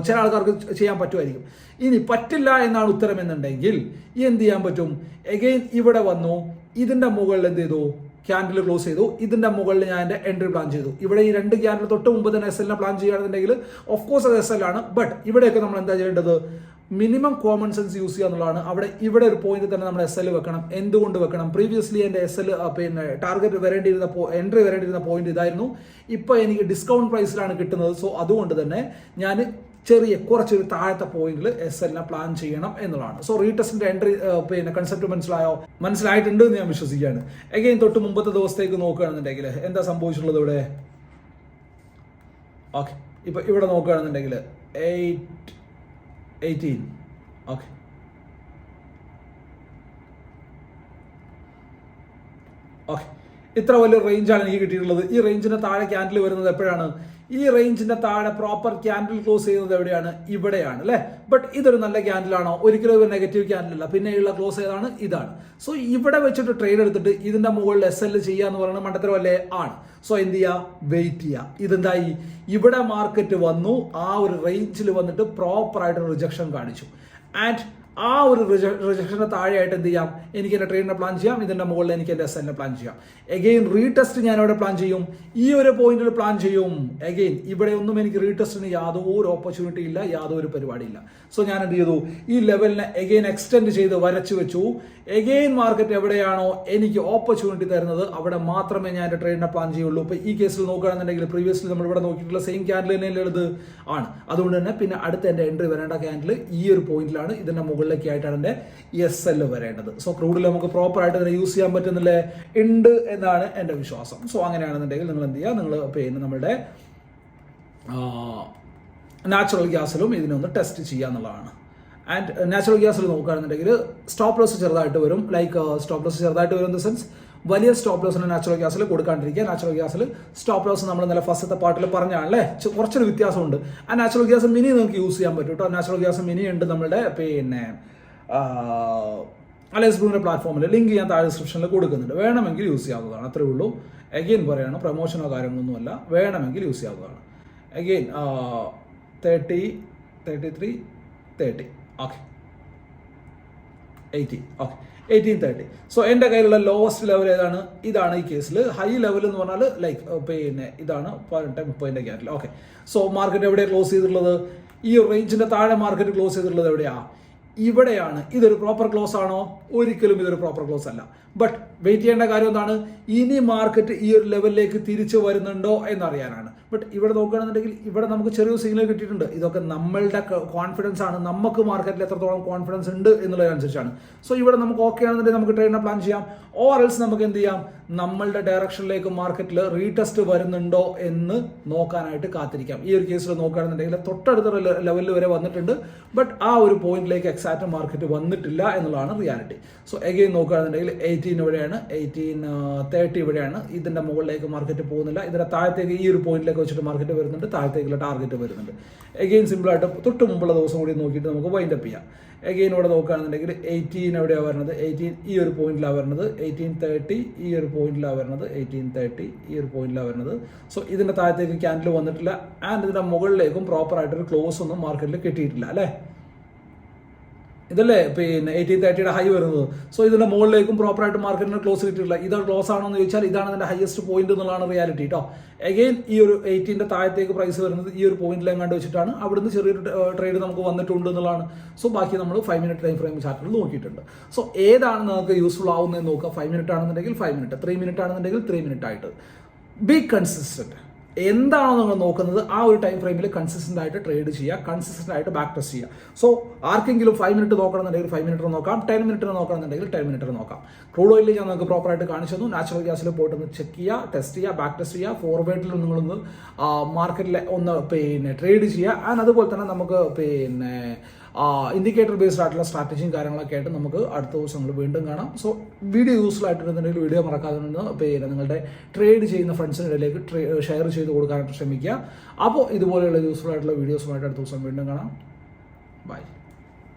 ചില ആൾക്കാർക്ക് ചെയ്യാൻ പറ്റുമായിരിക്കും. ഇനി പറ്റില്ല എന്നാണ് ഉത്തരം എന്നുണ്ടെങ്കിൽ എന്ത് ചെയ്യാൻ പറ്റും? എഗെയിൻ ഇവിടെ വന്നു. ഇതിന്റെ മുകളിൽ എന്ത് ചെയ്തു? ക്യാൻഡിൽ ക്ലോസ് ചെയ്തു. ഇതിന്റെ മുകളിൽ ഞാൻ എന്റെ എൻട്രി പ്ലാൻ ചെയ്തു. ഇവിടെ ഈ രണ്ട് ക്യാൻഡിൽ തൊട്ട് മുമ്പ് തന്നെ എസ് എല്ലിനെ പ്ലാൻ ചെയ്യുകയാണെന്നുണ്ടെങ്കിൽ ഓഫ് കോഴ്സ് അത് എസ് എൽ ആണ്. ബട്ട് ഇവിടെയൊക്കെ നമ്മൾ എന്താ ചെയ്യേണ്ടത്? മിനിമം കോമൺ സെൻസ് യൂസ് ചെയ്യുക എന്നുള്ളതാണ്. അവിടെ ഇവിടെ ഒരു പോയിന്റ് തന്നെ നമ്മൾ എസ് എൽ വെക്കണം. എന്തുകൊണ്ട് വെക്കണം? പ്രീവിയസ്ലി എന്റെ എസ് എൽ പിന്നെ ടാർഗറ്റ് വരേണ്ടിയിരുന്ന എൻട്രി വരേണ്ടിയിരുന്ന പോയിന്റ് ഇതായിരുന്നു. ഇപ്പോൾ എനിക്ക് ഡിസ്കൗണ്ട് പ്രൈസിലാണ് കിട്ടുന്നത്. സോ അതുകൊണ്ട് തന്നെ ഞാൻ ചെറിയ കുറച്ചൊരു താഴത്തെ പോയിന്റിൽ എസ് എല്ലിനെ പ്ലാൻ ചെയ്യണം എന്നുള്ളതാണ്. സോ റീടെസ്റ്റിന്റെ എൻട്രി പിന്നെ കൺസെപ്റ്റ് മനസ്സിലായോ? മനസ്സിലായിട്ടുണ്ട് എന്ന് ഞാൻ വിശ്വസിക്കുകയാണ്. എഗെയിൻ തൊട്ട് മുമ്പത്തെ ദിവസത്തേക്ക് നോക്കുകയാണെന്നുണ്ടെങ്കിൽ എന്താ സംഭവിച്ചിട്ടുള്ളത് ഇവിടെ? ഓക്കെ ഇപ്പൊ ഇവിടെ നോക്കുകയാണെന്നുണ്ടെങ്കിൽ എയ്റ്റ് എയ്റ്റീൻ Okay. ഓക്കെ ഇത്ര വലിയ റേഞ്ചാണ് എനിക്ക് കിട്ടിയിട്ടുള്ളത്. ഈ റേഞ്ചിന്റെ താഴെ ക്യാൻഡിൽ വരുന്നത് എപ്പോഴാണ്? ഈ റേഞ്ചിന്റെ താഴെ പ്രോപ്പർ ക്യാൻഡിൽ ക്ലോസ് ചെയ്യുന്നത് എവിടെയാണ്? ഇവിടെയാണ് അല്ലേ? ബട്ട് ഇതൊരു നല്ല ക്യാൻഡിലാണോ ഒരിക്കലും ഒരു നെഗറ്റീവ് ക്യാൻഡിലല്ല പിന്നെയുള്ള ക്ലോസ് ഏതാണ്? ഇതാണ്. സോ ഇവിടെ വെച്ചിട്ട് ട്രേഡ് എടുത്തിട്ട് ഇതിന്റെ മുകളിൽ എസ് എൽ ചെയ്യുക എന്ന് പറയുന്നത് മണ്ടത്തരമല്ലേ ആണ്. സോ എന്ത് ചെയ്യുക വെയിറ്റ് ചെയ്യുക ഇതെന്തായി? ഇവിടെ മാർക്കറ്റ് വന്നു. ആ ഒരു റേഞ്ചിൽ വന്നിട്ട് പ്രോപ്പർ ആയിട്ട് റിജക്ഷൻ കാണിച്ചു. ആൻഡ് ആ ഒരു റിജക്ഷന് താഴെയായിട്ട് എന്ത് ചെയ്യാം? എനിക്ക് എന്റെ ട്രെയിനിനെ പ്ലാൻ ചെയ്യാം. ഇതിന്റെ മുകളിൽ എനിക്ക് എന്റെ എസ് എന്നെ പ്ലാൻ ചെയ്യാം. എഗെയിൻ റീടെസ്റ്റ് ഞാൻ അവിടെ പ്ലാൻ ചെയ്യും. ഈ ഒരു പോയിന്റിൽ പ്ലാൻ ചെയ്യും. എഗെയിൻ ഇവിടെ ഒന്നും എനിക്ക് റീടെസ്റ്റിന് യാതൊരു ഓപ്പർച്യൂണിറ്റി ഇല്ല യാതൊരു പരിപാടിയില്ല. സോ ഞാൻ എന്ത് ചെയ്തു? ഈ ലെവലിനെ എഗെയിൻ എക്സ്റ്റെൻഡ് ചെയ്ത് വരച്ചു വെച്ചു. എഗെയിൻ മാർക്കറ്റ് എവിടെയാണോ എനിക്ക് ഓപ്പർച്യൂണിറ്റി തരുന്നത് അവിടെ മാത്രമേ ഞാൻ എന്റെ ട്രേഡിനെ പ്ലാൻ ചെയ്യുള്ളൂ. ഇപ്പോൾ ഈ കേസിൽ നോക്കുകയാണെന്നുണ്ടെങ്കിൽ പ്രീവിയസ്ലി നമ്മൾ ഇവിടെ നോക്കിയിട്ടുള്ള സെയിം ക്യാൻഡിൽ തന്നെയുള്ളത് ആണ്. അതുകൊണ്ട് തന്നെ പിന്നെ അടുത്ത എന്റെ എൻട്രി വരേണ്ട ക്യാൻഡിൽ ഈ ഒരു പോയിന്റിലാണ് ഇതിന്റെ മുകളിലേക്ക് ആയിട്ടാണ് എന്റെ എസ് എൽ വരേണ്ടത്. സോ ക്രൂഡിൽ നമുക്ക് പ്രോപ്പർ ആയിട്ട് ഇതിനെ യൂസ് ചെയ്യാൻ പറ്റുന്നില്ലേ? ഉണ്ട് എന്നാണ് എന്റെ വിശ്വാസം. സോ അങ്ങനെയാണെന്നുണ്ടെങ്കിൽ നിങ്ങൾ എന്ത് ചെയ്യുക? നിങ്ങൾ പിന്നെ നമ്മുടെ നാച്ചുറൽ ഗ്യാസിലും ഇതിനൊന്ന് ടെസ്റ്റ് ചെയ്യുക എന്നുള്ളതാണ്. ആൻഡ് നാച്ചുറൽ ഗ്യാസിൽ നോക്കുകയാണെന്നുണ്ടെങ്കിൽ സ്റ്റോപ്പ് ലോസ് ചെറുതായിട്ട് വരും. ലൈക്ക് സ്റ്റോപ്പ് ലോസ് ചെറുതായിട്ട് വരും ഇൻ ദ സെൻസ് വലിയ സ്റ്റോപ്പ് ലോസിന് നാച്ചുറൽ ഗ്യാസിൽ കൊടുക്കാണ്ടിരിക്കുക. നാച്ചുറൽ ഗ്യാസിൽ സ്റ്റോപ്പ് ലോസ് നമ്മൾ നല്ല ഫസ്റ്റത്തെ പാർട്ടിൽ പറഞ്ഞാണല്ലേ? കുറച്ചൊരു വ്യത്യാസമുണ്ട്. ആ നാച്ചുറൽ ഗ്യാസ് മിനി നിങ്ങൾക്ക് യൂസ് ചെയ്യാൻ പറ്റും കേട്ടോ നാച്ചുറൽ ഗ്യാസ് മിനി ഉണ്ട് നമ്മുടെ പിന്നെ അലയൻസ് ബ്രൂവിന്റെ പ്ലാറ്റ്ഫോമിൽ ലിങ്ക് ഞാൻ താഴെ ഡിസ്ക്രിപ്ഷനിൽ കൊടുക്കുന്നുണ്ട്. വേണമെങ്കിൽ യൂസ് ചെയ്യാവുന്നതാണ്. അത്രേ ഉള്ളൂ. എഗെയിൻ പറയാണ് പ്രൊമോഷനോ കാര്യങ്ങളൊന്നുമല്ല വേണമെങ്കിൽ യൂസ് ചെയ്യാവുന്നതാണ്. Again thirty thirty three thirty okay thirty so എന്റെ കയ്യിലുള്ള ലോവസ്റ്റ് ലെവൽ ഏതാണ്? ഇതാണ് ഈ കേസിൽ ഹൈ ലെവൽ എന്ന് പറഞ്ഞാൽ ലൈക്ക് പിന്നെ ഇതാണ് പതിനെട്ട് മുപ്പതിന്റെ ഗ്യാറ്റിൽ ഓക്കെ സോ മാർക്കറ്റ് എവിടെയാണ് ക്ലോസ് ചെയ്തിട്ടുള്ളത്? ഈ റേഞ്ചിന്റെ താഴെ മാർക്കറ്റ് ക്ലോസ് ചെയ്തിട്ടുള്ളത് എവിടെയാണ് ഇവിടെയാണ്. ഇതൊരു പ്രോപ്പർ ക്ലോസ് ആണോ? ഒരിക്കലും ഇതൊരു പ്രോപ്പർ ക്ലോസ് അല്ല. ബട്ട് വെയിറ്റ് ചെയ്യേണ്ട കാര്യം എന്താണ്? ഇനി മാർക്കറ്റ് ഈ ഒരു ലെവലിലേക്ക് തിരിച്ചു വരുന്നുണ്ടോ എന്നറിയാനാണ്. ബട്ട് ഇവിടെ നോക്കുകയാണെന്നുണ്ടെങ്കിൽ ഇവിടെ നമുക്ക് ചെറിയൊരു സിഗ്നൽ കിട്ടിയിട്ടുണ്ട്. ഇതൊക്കെ നമ്മളുടെ കോൺഫിഡൻസ് ആണ്. നമുക്ക് മാർക്കറ്റിൽ എത്രത്തോളം കോൺഫിഡൻസ് ഉണ്ട് എന്നുള്ളതിനനുസരിച്ചാണ്. സോ ഇവിടെ നമുക്ക് ഓക്കെ ആണെന്നുണ്ടെങ്കിൽ നമുക്ക് ട്രെയിനിനെ പ്ലാൻ ചെയ്യാം. ഓർ എൽസ് നമുക്ക് എന്ത് ചെയ്യാം? നമ്മളുടെ ഡയറക്ഷനിലേക്ക് മാർക്കറ്റിൽ റീടെസ്റ്റ് വരുന്നുണ്ടോ എന്ന് നോക്കാനായിട്ട് കാത്തിരിക്കാം. ഈ ഒരു കേസിൽ നോക്കുകയാണെന്നുണ്ടെങ്കിൽ തൊട്ടടുത്ത ലെവലിൽ വരെ വന്നിട്ടുണ്ട്. ബട്ട് ആ ഒരു പോയിന്റിലേക്ക് എക്സാക്റ്റ് മാർക്കറ്റ് വന്നിട്ടില്ല എന്നുള്ളതാണ് റിയാലിറ്റി സോ എഗെയിൻ നോക്കുകയാണെന്നുണ്ടെങ്കിൽ എയ്റ്റീൻ ഇവിടെയാണ് എയ്റ്റീൻ തേർട്ടി ഇവിടെയാണ്. ഇതിന്റെ മുകളിലേക്ക് മാർക്കറ്റ് പോകുന്നില്ല. ഇതിന്റെ താഴത്തേക്ക് ഈ ഒരു പോയിന്റിലേക്ക് വെച്ചിട്ട് മാർക്കറ്റ് വരുന്നുണ്ട്. താഴത്തേക്കുള്ള ടാർഗറ്റ് വരുന്നുണ്ട്. എഗെയിൻ സിമ്പിളായിട്ട് തൊട്ട് മുമ്പുള്ള ദിവസം കൂടി നോക്കിയിട്ട് നമുക്ക് വൈൻഡ് അപ്പ് ചെയ്യാം. എഗെയിൻ ഇവിടെ നോക്കുകയാണെന്നുണ്ടെങ്കിൽ എയ്റ്റീൻ എവിടെയാണ് വരുന്നത് എയ്റ്റീൻ ഈ ഒരു പോയിന്റിലാണ് വരുന്നത് എയ്റ്റീൻ തേർട്ടി ഈ ഒരു പോയിന്റിലാണ് വരുന്നത് എയ്റ്റീൻ തേർട്ടി ഈ ഒരു പോയിന്റിലാണ് വരുന്നത് സോ ഇതിന്റെ താഴത്തേക്ക് ക്യാൻഡിൽ വന്നിട്ടില്ല. ആൻഡ് ഇതിന്റെ മുകളിലേക്കും പ്രോപ്പർ ആയിട്ടൊരു ക്ലോസ് ഒന്നും മാർക്കറ്റിൽ കിട്ടിയിട്ടില്ല അല്ലേ? ഇതല്ലേ? പിന്നെ എയ്റ്റി തേർട്ടിയുടെ ഹൈ വരുന്നത്. സോ ഇതിന്റെ മുകളിലേക്കും പ്രോപ്പറായിട്ട് മാർക്കറ്റിന് ക്ലോസ് കിട്ടിയിട്ടില്ല. ഇതാണ് ക്ലോസ് ആണോ എന്ന് ചോദിച്ചാൽ ഇതാണ് അതിന്റെ ഹയസ്റ്റ് പോയിന്റ് എന്നുള്ളതാണ് റിയാലിറ്റി കേട്ടോ അഗെയിൻ ഈ ഒരു എയ്റ്റീന്റെ താഴത്തേക്ക് പ്രൈസ് വരുന്നത് ഈ ഒരു പോയിന്റിൽ കണ്ടു വെച്ചിട്ടാണ്. അവിടുന്ന് ചെറിയൊരു ട്രേഡ് നമുക്ക് വന്നിട്ടുണ്ട് എന്നുള്ളതാണ്. സോ ബാക്കി നമ്മൾ ഫൈവ് മിനിറ്റ് ടൈം ഫ്രെയിം ചാർട്ടിൽ നോക്കിയിട്ടുണ്ട്. സോ ഏതാണ് നമുക്ക് യൂസ്ഫുൾ ആവുന്നത് നോക്കുക. ഫൈവ് മിനിറ്റ് ആണെന്നുണ്ടെങ്കിൽ ഫൈവ് മിനിറ്റ് ത്രീ മിനിറ്റ് ആണെന്നുണ്ടെങ്കിൽ ത്രീ മിനിറ്റ് ആയിട്ട്. ബി കൺസിസ്റ്റന്റ് എന്താണോ നിങ്ങൾ നോക്കുന്നത് ആ ഒരു ടൈം ഫ്രെയിമിൽ കൺസിസ്റ്റന്റ് ആയിട്ട് ട്രേഡ് ചെയ്യുക കൺസിസ്റ്റന്റ് ആയിട്ട് ബാക്ക് ടെസ്റ്റ് ചെയ്യുക. സോ ആർക്കെങ്കിലും ഫൈവ് മിനിറ്റ് നോക്കണമെന്നുണ്ടെങ്കിൽ ഫൈവ് മിനിറ്റ് നോക്കാം. ടെൻ മിനിറ്റ് നോക്കണമെന്നുണ്ടെങ്കിൽ ടെൻ മിനിറ്റ് നോക്കാം. ക്രൂഡ് ഓയിലിൽ ഞാൻ നിങ്ങൾക്ക് പ്രോപ്പർ ആയിട്ട് കാണിച്ചു തന്നു. നാച്ചുറൽ ഗ്യാസിൽ പോയിട്ട് ഒന്ന് ചെക്ക് ചെയ്യുക ടെസ്റ്റ് ചെയ്യുക ബാക്ക് ടെസ്റ്റ് ചെയ്യുക. ഫോർവേഡിൽ നിങ്ങളൊന്ന് മാർക്കറ്റിൽ ഒന്ന് പിന്നെ ട്രേഡ് ചെയ്യുക. ആൻഡ് അതുപോലെ തന്നെ നമുക്ക് പിന്നെ ഇൻഡിക്കേറ്റർ ബേസ്ഡ് ആയിട്ടുള്ള സ്ട്രാറ്റജിയും കാര്യങ്ങളൊക്കെ ആയിട്ട് നമുക്ക് അടുത്ത ദിവസങ്ങൾ വീണ്ടും കാണാം. സോ വീഡിയോ യൂസ്ഫുൾ ആയിട്ടുണ്ടെന്നുണ്ടെങ്കിൽ വീഡിയോ മറക്കാതെ നിന്ന് പിന്നെ നിങ്ങളുടെ ട്രേഡ് ചെയ്യുന്ന ഫ്രണ്ട്സിനിടയിലേക്ക് ഷെയർ ചെയ്ത് കൊടുക്കാനായിട്ട് ശ്രമിക്കുക. അപ്പോൾ ഇതുപോലെയുള്ള യൂസ്ഫുൾ ആയിട്ടുള്ള വീഡിയോസുമായിട്ട് അടുത്ത ദിവസം വീണ്ടും കാണാം. ബൈ